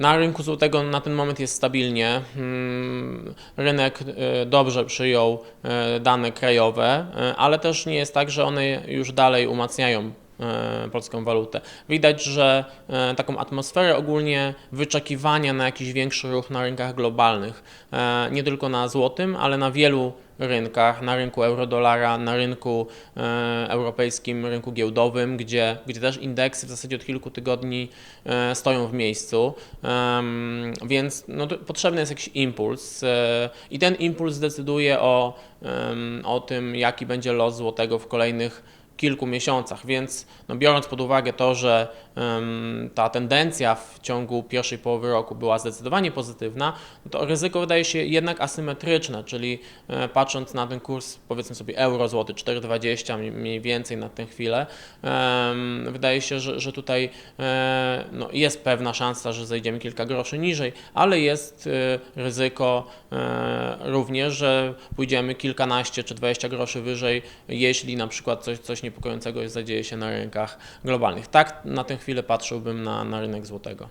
Na rynku złotego na ten moment jest stabilnie. Mm, Rynek e, dobrze przyjął e, dane krajowe, e, ale też nie jest tak, że one już dalej umacniają polską walutę. Widać, że taką atmosferę ogólnie wyczekiwania na jakiś większy ruch na rynkach globalnych, nie tylko na złotym, ale na wielu rynkach, na rynku eurodolara, na rynku e, europejskim, rynku giełdowym, gdzie, gdzie też indeksy w zasadzie od kilku tygodni e, stoją w miejscu, Em, więc no, potrzebny jest jakiś impuls e, i ten impuls decyduje o, em, o tym, jaki będzie los złotego w kolejnych kilku miesiącach, więc no, biorąc pod uwagę to, że em, ta tendencja w ciągu pierwszej połowy roku była zdecydowanie pozytywna, to ryzyko wydaje się jednak asymetryczne, czyli e, patrząc na ten kurs, powiedzmy sobie euro złoty 4,20 mniej- więcej na tę chwilę, em, wydaje się, że, że tutaj e, no, jest pewna szansa, że zejdziemy kilka groszy niżej, ale jest e, ryzyko e, również, że pójdziemy kilkanaście czy 20 groszy wyżej, jeśli na przykład coś, coś niepokojącego zadzieje się na rynkach globalnych. Tak na tę chwilę patrzyłbym na, na rynek złotego.